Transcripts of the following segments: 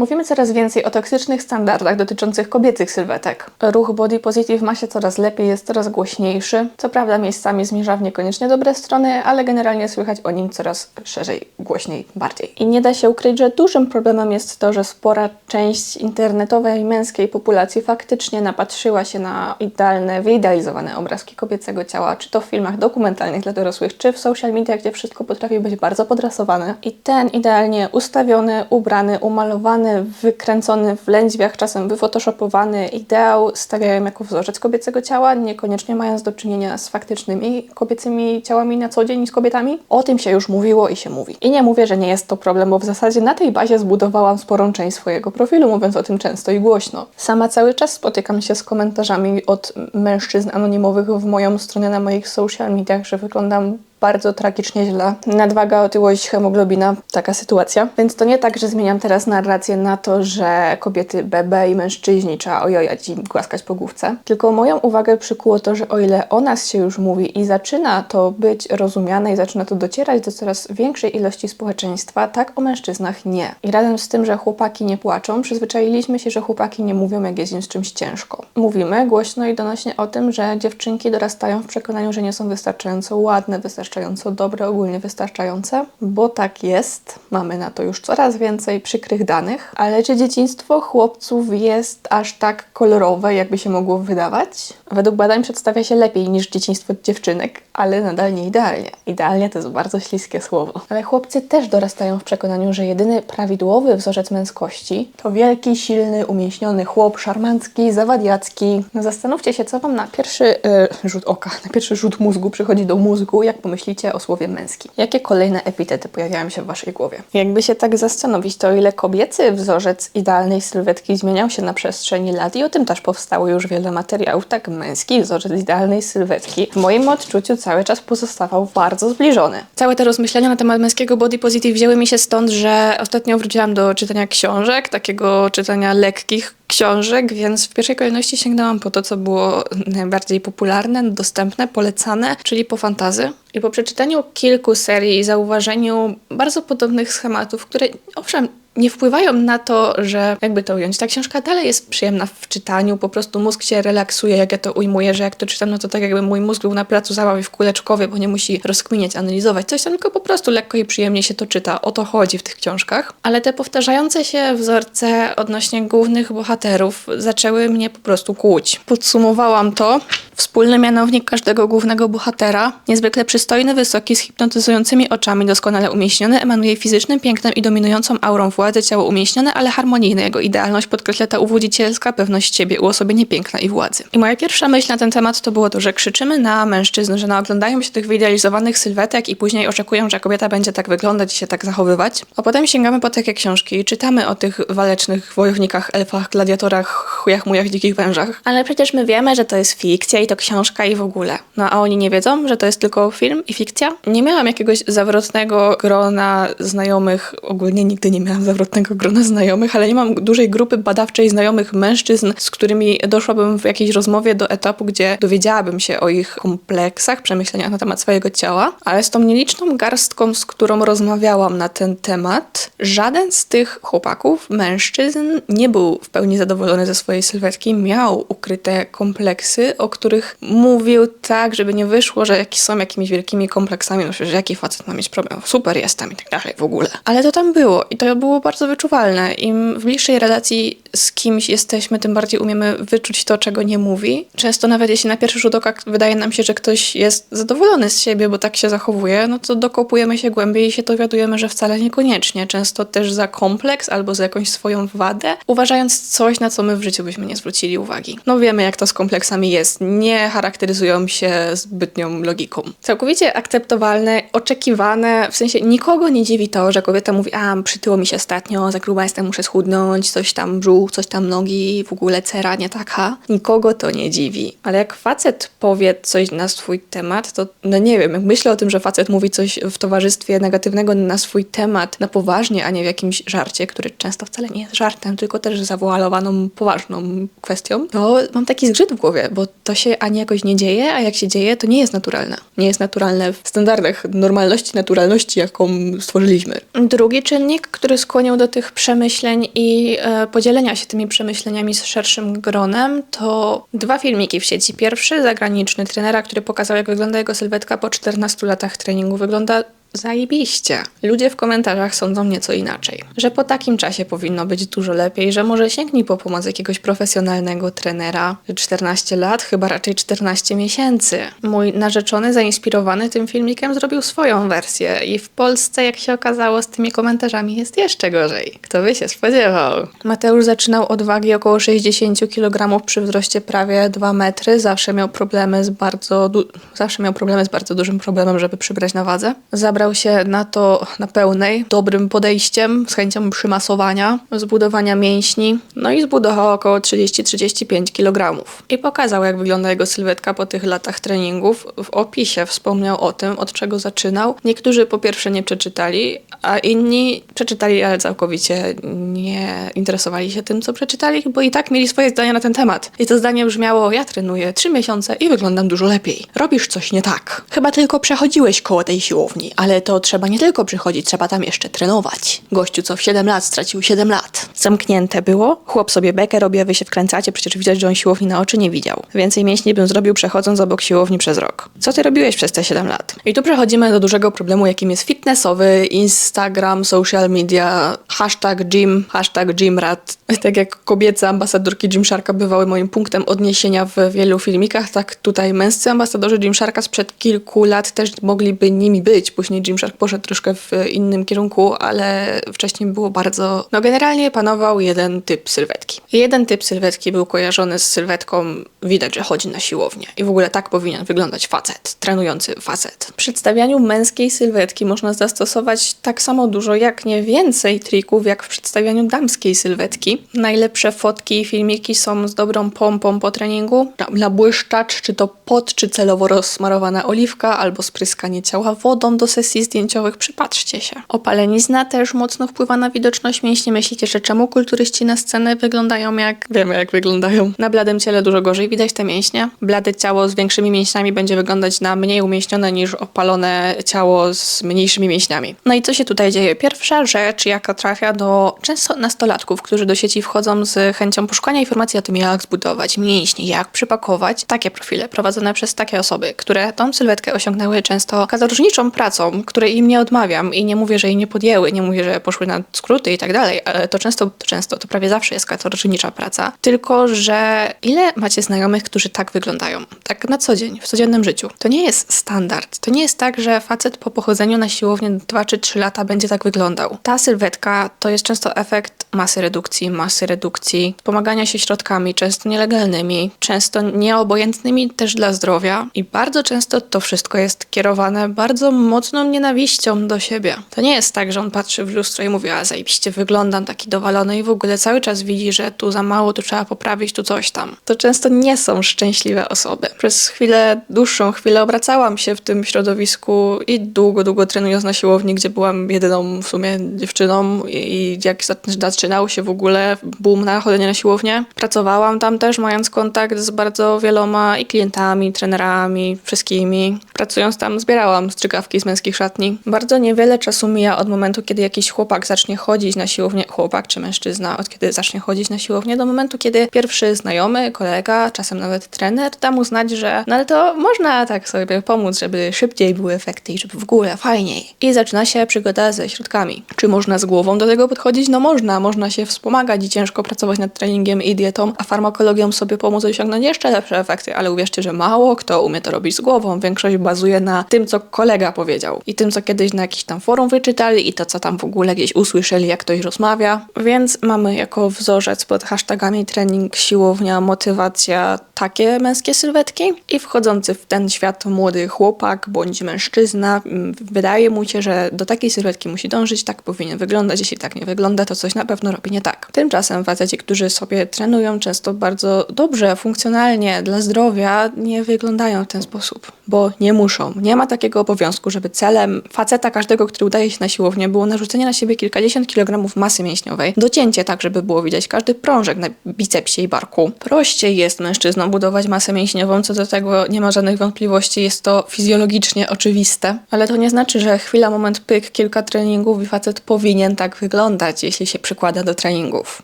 Mówimy coraz więcej o toksycznych standardach dotyczących kobiecych sylwetek. Ruch body positive ma się coraz lepiej, jest coraz głośniejszy. Co prawda miejscami zmierza w niekoniecznie dobre strony, ale generalnie słychać o nim coraz szerzej, głośniej, bardziej. I nie da się ukryć, że dużym problemem jest to, że spora część internetowej męskiej populacji faktycznie napatrzyła się na idealne, wyidealizowane obrazki kobiecego ciała, czy to w filmach dokumentalnych dla dorosłych, czy w social mediach, gdzie wszystko potrafi być bardzo podrasowane. I ten idealnie ustawiony, ubrany, umalowany, wykręcony w lędźwiach, czasem wyfotoshopowany ideał stawiają jako wzorzec kobiecego ciała, niekoniecznie mając do czynienia z faktycznymi kobiecymi ciałami na co dzień z kobietami. O tym się już mówiło i się mówi. I nie mówię, że nie jest to problem, bo w zasadzie na tej bazie zbudowałam sporą część swojego profilu, mówiąc o tym często i głośno. Sama cały czas spotykam się z komentarzami od mężczyzn anonimowych w moją stronę na moich social mediach, że wyglądam bardzo tragicznie źle. Nadwaga, otyłość, hemoglobina, taka sytuacja. Więc to nie tak, że zmieniam teraz narrację na to, że kobiety BB i mężczyźni trzeba ojojać i głaskać po główce. Tylko moją uwagę przykuło to, że o ile o nas się już mówi i zaczyna to być rozumiane i zaczyna to docierać do coraz większej ilości społeczeństwa, tak o mężczyznach nie. I razem z tym, że chłopaki nie płaczą, przyzwyczailiśmy się, że chłopaki nie mówią, jak jest im z czymś ciężko. Mówimy głośno i donośnie o tym, że dziewczynki dorastają w przekonaniu, że nie są wystarczająco ładne, wystarczająco wystarczająco dobre, ogólnie wystarczające, bo tak jest. Mamy na to już coraz więcej przykrych danych, ale czy dzieciństwo chłopców jest aż tak kolorowe, jakby się mogło wydawać? Według badań przedstawia się lepiej niż dzieciństwo dziewczynek, ale nadal nie idealnie. Idealnie to jest bardzo śliskie słowo. Ale chłopcy też dorastają w przekonaniu, że jedyny prawidłowy wzorzec męskości to wielki, silny, umięśniony chłop, szarmancki, zawadiacki. No zastanówcie się, co wam na pierwszy yy, rzut oka, na pierwszy rzut mózgu przychodzi do mózgu, jak pomyślicie o słowie męski. Jakie kolejne epitety pojawiają się w waszej głowie? Jakby się tak zastanowić, to o ile kobiecy wzorzec idealnej sylwetki zmieniał się na przestrzeni lat i o tym też powstało już wiele materiałów, tak męski wzorzec idealnej sylwetki w moim odczuciu cały czas pozostawał bardzo zbliżony. Całe te rozmyślenia na temat męskiego body positive wzięły mi się stąd, że ostatnio wróciłam do czytania książek, takiego czytania lekkich książek, więc w pierwszej kolejności sięgnęłam po to, co było najbardziej popularne, dostępne, polecane, czyli po fantazy. I po przeczytaniu kilku serii i zauważeniu bardzo podobnych schematów, które owszem nie wpływają na to, że jakby to ująć. Ta książka dalej jest przyjemna w czytaniu, po prostu mózg się relaksuje, jak ja to ujmuję, że jak to czytam, no to tak jakby mój mózg był na placu zabawy w kuleczkowie, bo nie musi rozkminiać, analizować coś tam, tylko po prostu lekko i przyjemnie się to czyta. O to chodzi w tych książkach. Ale te powtarzające się wzorce odnośnie głównych bohaterów zaczęły mnie po prostu kłuć. Podsumowałam to. Wspólny mianownik każdego głównego bohatera, niezwykle przystojny, wysoki, z hipnotyzującymi oczami, doskonale umieśniony, emanuje fizycznym pięknem i dominującą aurą władzy, ciało umieśnione, ale harmonijne. Jego idealność podkreśla ta uwodzicielska pewność siebie, uosobienie piękna i władzy. I moja pierwsza myśl na ten temat to było to, że krzyczymy na mężczyzn, że naoglądają się tych wyidealizowanych sylwetek i później oczekują, że kobieta będzie tak wyglądać i się tak zachowywać. A potem sięgamy po takie książki i czytamy o tych walecznych wojownikach, elfach, gladiatorach, chujach, mujach, dzikich wężach. Ale przecież my wiemy, że to jest fikcja i to książka i w ogóle. No a oni nie wiedzą, że to jest tylko film i fikcja? Nie miałam jakiegoś zawrotnego grona znajomych, ogólnie nigdy nie miałam zawrotnego grona znajomych, ale nie mam dużej grupy badawczej znajomych mężczyzn, z którymi doszłabym w jakiejś rozmowie do etapu, gdzie dowiedziałabym się o ich kompleksach, przemyśleniach na temat swojego ciała, ale z tą nieliczną garstką, z którą rozmawiałam na ten temat, żaden z tych chłopaków, mężczyzn nie był w pełni zadowolony ze swojej sylwetki, miał ukryte kompleksy, o których mówił tak, żeby nie wyszło, że są jakimiś wielkimi kompleksami, no że jaki facet ma mieć problem, super jestem i tak dalej w ogóle. Ale to tam było i to było bardzo wyczuwalne. Im w bliższej relacji z kimś jesteśmy, tym bardziej umiemy wyczuć to, czego nie mówi. Często nawet jeśli na pierwszy rzut oka wydaje nam się, że ktoś jest zadowolony z siebie, bo tak się zachowuje, no to dokopujemy się głębiej i się dowiadujemy, że wcale niekoniecznie. Często też za kompleks albo za jakąś swoją wadę, uważając coś, na co my w życiu byśmy nie zwrócili uwagi. No wiemy, jak to z kompleksami jest. Nie charakteryzują się zbytnią logiką. Całkowicie akceptowalne, oczekiwane, w sensie nikogo nie dziwi to, że kobieta mówi, a przytyło mi się ostatnio, za gruba jestem, muszę schudnąć, coś tam, brzuch, coś tam nogi, w ogóle cera nie taka. Nikogo to nie dziwi. Ale jak facet powie coś na swój temat, to no nie wiem, jak myślę o tym, że facet mówi coś w towarzystwie negatywnego na swój temat, na poważnie, a nie w jakimś żarcie, który często wcale nie jest żartem, tylko też zawoalowaną, poważną kwestią, to mam taki zgrzyt w głowie, bo to się ani jakoś nie dzieje, a jak się dzieje, to nie jest naturalne. Nie jest naturalne w standardach normalności, naturalności, jaką stworzyliśmy. Drugi czynnik, który skłonił do tych przemyśleń i e, podzielenia się tymi przemyśleniami z szerszym gronem, to dwa filmiki w sieci. Pierwszy, zagraniczny trenera, który pokazał, jak wygląda jego sylwetka po 14 latach treningu. Wygląda Zajebiście. Ludzie w komentarzach sądzą nieco inaczej. Że po takim czasie powinno być dużo lepiej, że może sięgnij po pomoc jakiegoś profesjonalnego trenera. 14 lat, chyba raczej 14 miesięcy. Mój narzeczony, zainspirowany tym filmikiem, zrobił swoją wersję i w Polsce, jak się okazało, z tymi komentarzami jest jeszcze gorzej. Kto by się spodziewał? Mateusz zaczynał od wagi około 60 kg przy wzroście prawie 2 metry. Zawsze miał problemy z bardzo, zawsze miał problemy z bardzo dużym problemem, żeby przybrać na wadze. Zabrał się na to na pełnej, dobrym podejściem, z chęcią przymasowania, zbudowania mięśni, no i zbudował około 30-35 kg. I pokazał, jak wygląda jego sylwetka po tych latach treningów. W opisie wspomniał o tym, od czego zaczynał. Niektórzy po pierwsze nie przeczytali, a inni przeczytali, ale całkowicie nie interesowali się tym, co przeczytali, bo i tak mieli swoje zdania na ten temat. I to zdanie brzmiało: Ja trenuję 3 miesiące i wyglądam dużo lepiej. Robisz coś nie tak. Chyba tylko przechodziłeś koło tej siłowni, ale to trzeba nie tylko przychodzić, trzeba tam jeszcze trenować. Gościu, co w 7 lat stracił 7 lat. Zamknięte było. Chłop sobie bekę robi, a wy się wkręcacie, przecież widać, że on siłowni na oczy nie widział. Więcej mięśni bym zrobił przechodząc obok siłowni przez rok. Co ty robiłeś przez te 7 lat? I tu przechodzimy do dużego problemu, jakim jest fitnessowy, Instagram, social media, hashtag gym, hashtag gymrat. Tak jak kobiece ambasadorki Gymsharka bywały moim punktem odniesienia w wielu filmikach, tak tutaj męscy ambasadorzy Gymsharka sprzed kilku lat też mogliby nimi być. Później Gymshark poszedł troszkę w innym kierunku, ale wcześniej było bardzo... No generalnie panował jeden typ sylwetki. Jeden typ sylwetki był kojarzony z sylwetką, widać, że chodzi na siłownię. I w ogóle tak powinien wyglądać facet, trenujący facet. W przedstawianiu męskiej sylwetki można zastosować tak samo dużo, jak nie więcej trików, jak w przedstawianiu damskiej sylwetki. Najlepsze fotki i filmiki są z dobrą pompą po treningu. Nabłyszczacz, czy to pot, czy celowo rozsmarowana oliwka, albo spryskanie ciała wodą do sesji zdjęciowych. Przypatrzcie się. Opalenizna też mocno wpływa na widoczność mięśni. Myślicie, że czemu kulturyści na scenę wyglądają jak... Wiemy, jak wyglądają. Na bladym ciele dużo gorzej widać te mięśnie. Blade ciało z większymi mięśniami będzie wyglądać na mniej umieśnione niż opalone ciało z mniejszymi mięśniami. No i co się tutaj dzieje? Pierwsza rzecz, jaka trafia do często nastolatków, którzy do sieci wchodzą z chęcią poszukania informacji o tym, jak zbudować mięśnie, jak przypakować. Takie profile prowadzone przez takie osoby, które tą sylwetkę osiągnęły często katorżniczą pracą, której im nie odmawiam i nie mówię, że jej nie podjęły, nie mówię, że poszły na skróty i tak dalej, ale to często, to często, to prawie zawsze jest katorżnicza praca. Tylko, że ile macie znajomych, którzy tak wyglądają? Tak na co dzień, w codziennym życiu. To nie jest standard. To nie jest tak, że facet po pochodzeniu na siłownię 2 czy 3 lata będzie tak wyglądał. Ta sylwetka to jest często efekt masy redukcji, masy redukcji, pomagania się środkami, często nielegalnymi, często nieobojętnymi też dla zdrowia i bardzo często to wszystko jest kierowane bardzo mocną nienawiścią do siebie. To nie jest tak, że on patrzy w lustro i mówi, a zajebiście wyglądam taki dowalony i w ogóle cały czas widzi, że tu za mało, tu trzeba poprawić, tu coś tam. To często nie są szczęśliwe osoby. Przez chwilę, dłuższą chwilę obracałam się w tym środowisku i długo, długo trenując na siłowni, gdzie byłam jedyną w sumie dziewczyną i jak zaczynał się w ogóle boom na chodzenie na siłownię, pracowałam tam też, mając kontakt z bardzo wieloma i klientami, trenerami, wszystkimi. Pracując tam zbierałam strzykawki z męskich szatni. Bardzo niewiele czasu mija od momentu, kiedy jakiś chłopak zacznie chodzić na siłownię, chłopak czy mężczyzna, od kiedy zacznie chodzić na siłownię, do momentu, kiedy pierwszy znajomy, kolega, czasem nawet trener da mu znać, że no ale to można tak sobie pomóc, żeby szybciej były efekty i żeby w ogóle fajniej. I zaczyna się przygoda ze środkami. Czy można z głową do tego podchodzić? No można, można się wspomagać i ciężko pracować nad treningiem i dietą, a farmakologią sobie pomóc osiągnąć jeszcze lepsze efekty, ale uwierzcie, że mało kto umie to robić z głową. Większość bazuje na tym, co kolega powiedział i tym, co kiedyś na jakiś tam forum wyczytali i to, co tam w ogóle gdzieś usłyszeli, jak ktoś rozmawia. Więc mamy jako wzorzec pod hashtagami trening, siłownia, motywacja takie męskie sylwetki i wchodzący w ten świat młody chłopak bądź mężczyzna mm, wydaje mu się, że do takiej sylwetki musi dążyć, tak powinien wyglądać, jeśli tak nie wygląda, to coś na pewno robi nie tak. Tymczasem faceci, którzy sobie trenują często bardzo dobrze, funkcjonalnie, dla zdrowia, nie wyglądają w ten sposób, bo nie muszą. Nie ma takiego obowiązku, żeby celem faceta każdego, który udaje się na siłownię, było narzucenie na siebie kilkadziesiąt kilogramów masy mięśniowej, docięcie tak, żeby było widać każdy prążek na bicepsie i barku. Prościej jest mężczyznom budować masę mięśniową, co do tego nie ma żadnych wątpliwości, jest to fizjologicznie oczywiste, ale to nie znaczy, że chwila, moment, pyk, kilka treningów i facet powinien tak wyglądać, jeśli się przykłada do treningów.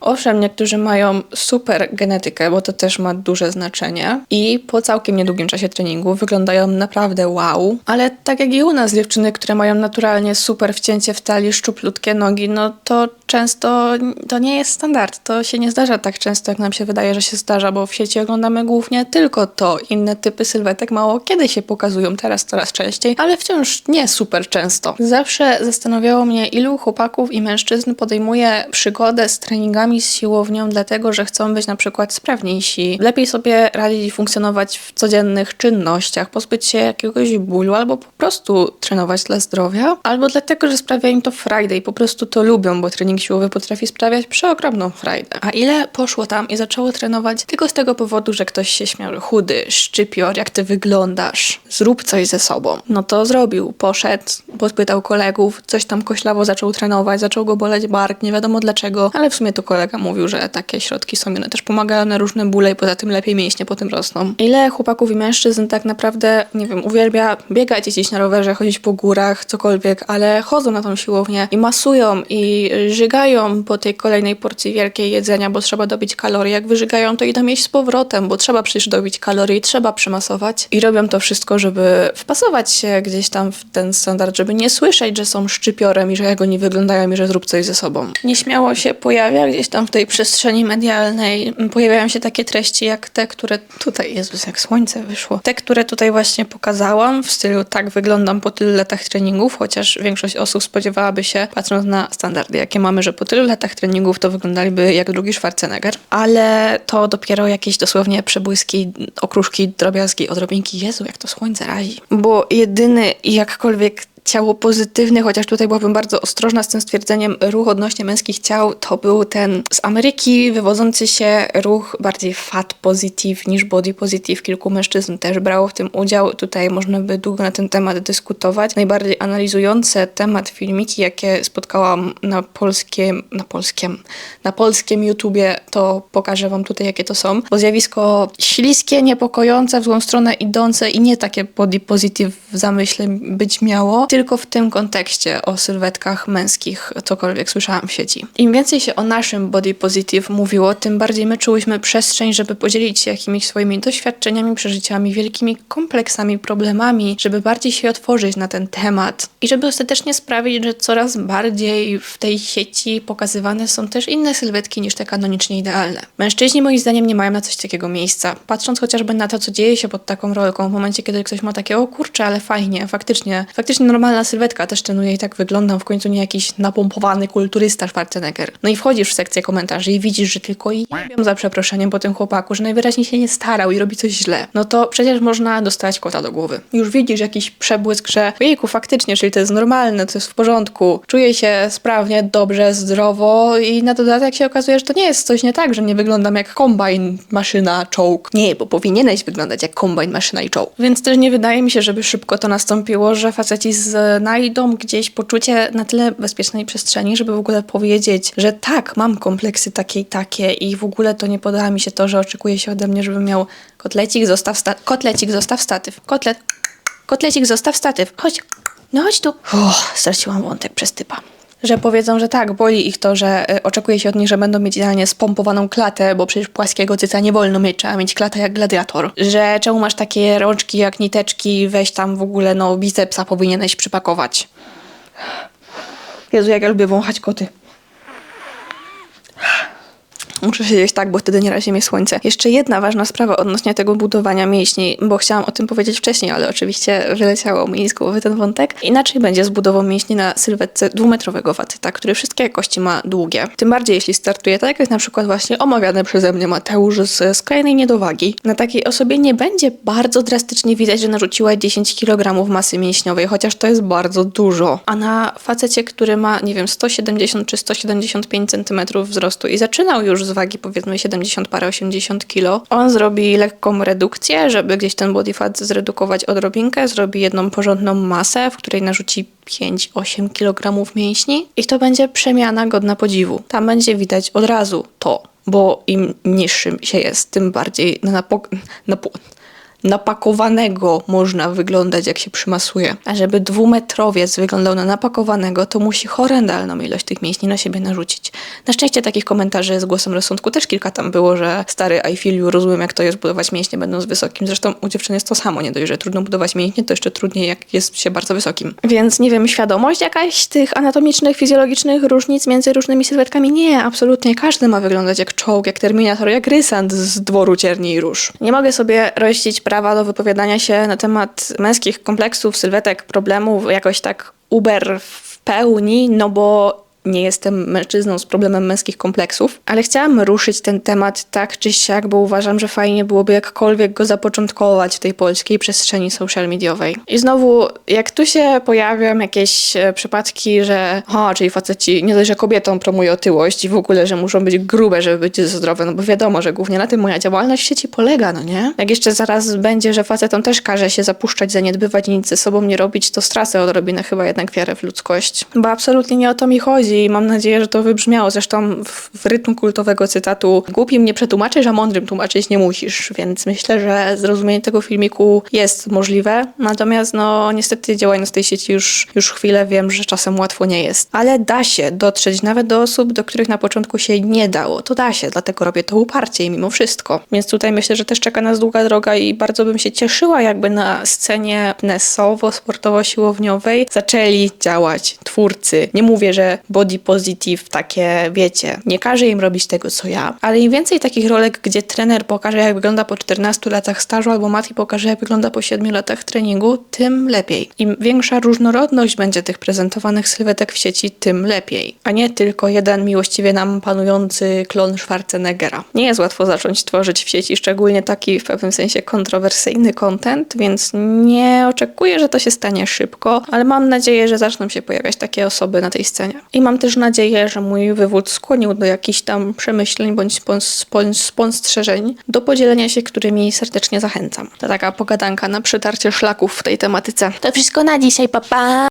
Owszem, niektórzy mają super genetykę, bo to też ma duże znaczenie i po całkiem niedługim czasie treningu wyglądają naprawdę wow, ale tak jak i u nas dziewczyny, które mają naturalnie super wcięcie w talii, szczuplutkie nogi, no to często to nie jest standard. To się nie zdarza tak często, jak nam się wydaje, że się zdarza, bo w sieci oglądamy głównie tylko to. Inne typy sylwetek mało kiedy się pokazują, teraz coraz częściej, ale wciąż nie super często. Zawsze zastanawiało mnie, ilu chłopaków i mężczyzn podejmuje przygodę z treningami z siłownią, dlatego że chcą być na przykład sprawniejsi, lepiej sobie radzić i funkcjonować w codziennych czynnościach, pozbyć się jakiegoś bólu, albo po prostu trenować dla zdrowia, albo dlatego, że sprawia im to i po prostu to lubią, bo trening siłowy potrafi sprawiać przeogromną frajdę. A ile poszło tam i zaczęło trenować tylko z tego powodu, że ktoś się śmiał, chudy, szczypior, jak ty wyglądasz, zrób coś ze sobą. No to zrobił, poszedł, podpytał kolegów, coś tam koślawo zaczął trenować, zaczął go boleć bark, nie wiadomo dlaczego, ale w sumie to kolega mówił, że takie środki są, one też pomagają na różne bóle i poza tym lepiej mięśnie potem rosną. Ile chłopaków i mężczyzn tak naprawdę, nie wiem, uwielbia biegać, jeździć na rowerze, chodzić po górach, cokolwiek, ale chodzą na tą siłownię i masują i żygają po tej kolejnej porcji wielkiej jedzenia, bo trzeba dobić kalorie. Jak wyżygają, to idą jeść z powrotem, bo trzeba przecież dobić kalorii, trzeba przemasować. I robią to wszystko, żeby wpasować się gdzieś tam w ten standard, żeby nie słyszeć, że są szczypiorem i że jak oni wyglądają i że zrób coś ze sobą. Nieśmiało się pojawia gdzieś tam w tej przestrzeni medialnej, pojawiają się takie treści jak te, które tutaj, Jezus, jak słońce wyszło. Te, które tutaj właśnie pokazałam, w stylu tak wyglądam po tylu latach treningów, chociaż większość osób spodziewałaby się, patrząc na standardy, jakie mamy, że po tylu latach treningów to wyglądaliby jak drugi Schwarzenegger, ale to dopiero jakieś dosłownie przebłyski, okruszki, drobiazgi, odrobinki. Jezu, jak to słońce razi. Bo jedyny jakkolwiek ciało pozytywny, chociaż tutaj byłabym bardzo ostrożna z tym stwierdzeniem, ruch odnośnie męskich ciał to był ten z Ameryki wywodzący się ruch bardziej fat positive niż body positive. Kilku mężczyzn też brało w tym udział. Tutaj można by długo na ten temat dyskutować. Najbardziej analizujące temat filmiki, jakie spotkałam na polskim, na polskim, na polskim YouTubie, to pokażę wam tutaj, jakie to są. Bo zjawisko śliskie, niepokojące, w złą stronę idące i nie takie body positive w zamyśle być miało, tylko w tym kontekście o sylwetkach męskich cokolwiek słyszałam w sieci. Im więcej się o naszym body positive mówiło, tym bardziej my czułyśmy przestrzeń, żeby podzielić się jakimiś swoimi doświadczeniami, przeżyciami, wielkimi kompleksami, problemami, żeby bardziej się otworzyć na ten temat i żeby ostatecznie sprawić, że coraz bardziej w tej sieci pokazywane są też inne sylwetki niż te kanonicznie idealne. Mężczyźni moim zdaniem nie mają na coś takiego miejsca. Patrząc chociażby na to, co dzieje się pod taką rolką, w momencie, kiedy ktoś ma takie, o kurczę, ale fajnie, faktycznie, faktycznie normalna sylwetka, też trenuję i tak wyglądam, w końcu nie jakiś napompowany kulturysta Schwarzenegger. No i wchodzisz w sekcję komentarzy i widzisz, że tylko jebią za przeproszeniem po tym chłopaku, że najwyraźniej się nie starał i robi coś źle. No to przecież można dostać kota do głowy. Już widzisz jakiś przebłysk, że jejku, faktycznie, czyli to jest normalne, to jest w porządku, czuję się sprawnie, dobrze, zdrowo i na dodatek się okazuje, że to nie jest coś nie tak, że nie wyglądam jak kombajn, maszyna, czołg. Nie, bo powinieneś wyglądać jak kombajn, maszyna i czołg. Więc też nie wydaje mi się, żeby szybko to nastąpiło, że faceci znajdą gdzieś poczucie na tyle bezpiecznej przestrzeni, żeby w ogóle powiedzieć, że tak, mam kompleksy takie i takie i w ogóle to nie podoba mi się to, że oczekuje się ode mnie, żebym miał kotlecik, zostaw sta- kotlecik, zostaw statyw, kotlet, kotlecik, zostaw statyw, chodź, no chodź tu. Uff, straciłam wątek przez typa że powiedzą, że tak, boli ich to, że y, oczekuje się od nich, że będą mieć idealnie spompowaną klatę, bo przecież płaskiego cyca nie wolno mieć, trzeba mieć klatę jak gladiator. Że czemu masz takie rączki jak niteczki, weź tam w ogóle, no bicepsa powinieneś przypakować. Jezu, jak ja lubię wąchać koty. Muszę siedzieć tak, bo wtedy nie razi mnie słońce. Jeszcze jedna ważna sprawa odnośnie tego budowania mięśni, bo chciałam o tym powiedzieć wcześniej, ale oczywiście wyleciało mi z głowy ten wątek. Inaczej będzie z budową mięśni na sylwetce dwumetrowego watyta, który wszystkie kości ma długie. Tym bardziej jeśli startuje tak, jak na przykład właśnie omawiany przeze mnie Mateusz z skrajnej niedowagi. Na takiej osobie nie będzie bardzo drastycznie widać, że narzuciła 10 kg masy mięśniowej, chociaż to jest bardzo dużo. A na facecie, który ma, nie wiem, 170 czy 175 cm wzrostu i zaczynał już z wagi powiedzmy 70 parę 80 kg, on zrobi lekką redukcję, żeby gdzieś ten body fat zredukować odrobinkę, zrobi jedną porządną masę, w której narzuci 5-8 kg mięśni. I to będzie przemiana godna podziwu. Tam będzie widać od razu to, bo im niższym się jest, tym bardziej na napo- napo- napakowanego można wyglądać, jak się przymasuje. A żeby dwumetrowiec wyglądał na napakowanego, to musi horrendalną ilość tych mięśni na siebie narzucić. Na szczęście takich komentarzy z głosem rozsądku też kilka tam było, że stary I feel you, rozumiem jak to jest budować mięśnie będąc wysokim. Zresztą u dziewczyn jest to samo, nie dość, że trudno budować mięśnie, to jeszcze trudniej jak jest się bardzo wysokim. Więc nie wiem, świadomość jakaś tych anatomicznych, fizjologicznych różnic między różnymi sylwetkami? Nie, absolutnie. Każdy ma wyglądać jak czołg, jak terminator, jak rysant z dworu cierni i róż. Nie mogę sobie rościć prawa do wypowiadania się na temat męskich kompleksów, sylwetek, problemów jakoś tak uber w pełni, no bo nie jestem mężczyzną z problemem męskich kompleksów, ale chciałam ruszyć ten temat tak czy siak, bo uważam, że fajnie byłoby jakkolwiek go zapoczątkować w tej polskiej przestrzeni social mediowej. I znowu, jak tu się pojawią jakieś e, przypadki, że ha, czyli faceci nie dość, że kobietom promuje otyłość i w ogóle, że muszą być grube, żeby być zdrowe, no bo wiadomo, że głównie na tym moja działalność w sieci polega, no nie? Jak jeszcze zaraz będzie, że facetom też każe się zapuszczać, zaniedbywać nic ze sobą nie robić, to stracę odrobinę chyba jednak wiarę w ludzkość. Bo absolutnie nie o to mi chodzi i mam nadzieję, że to wybrzmiało. Zresztą w, w rytm kultowego cytatu głupim nie przetłumaczysz, a mądrym tłumaczyć nie musisz, więc myślę, że zrozumienie tego filmiku jest możliwe. Natomiast no niestety działając w tej sieci już, już chwilę wiem, że czasem łatwo nie jest. Ale da się dotrzeć nawet do osób, do których na początku się nie dało. To da się, dlatego robię to uparcie i mimo wszystko. Więc tutaj myślę, że też czeka nas długa droga i bardzo bym się cieszyła, jakby na scenie nesowo-sportowo-siłowniowej zaczęli działać twórcy. Nie mówię, że body positive takie, wiecie, nie każe im robić tego, co ja, ale im więcej takich rolek, gdzie trener pokaże, jak wygląda po 14 latach stażu, albo Mati pokaże, jak wygląda po 7 latach treningu, tym lepiej. Im większa różnorodność będzie tych prezentowanych sylwetek w sieci, tym lepiej. A nie tylko jeden miłościwie nam panujący klon Schwarzeneggera. Nie jest łatwo zacząć tworzyć w sieci, szczególnie taki w pewnym sensie kontrowersyjny content, więc nie oczekuję, że to się stanie szybko, ale mam nadzieję, że zaczną się pojawiać takie osoby na tej scenie. I mam też nadzieję, że mój wywód skłonił do jakichś tam przemyśleń bądź spostrzeżeń, do podzielenia się, którymi serdecznie zachęcam. To taka pogadanka na przytarcie szlaków w tej tematyce. To wszystko na dzisiaj, papa! Pa.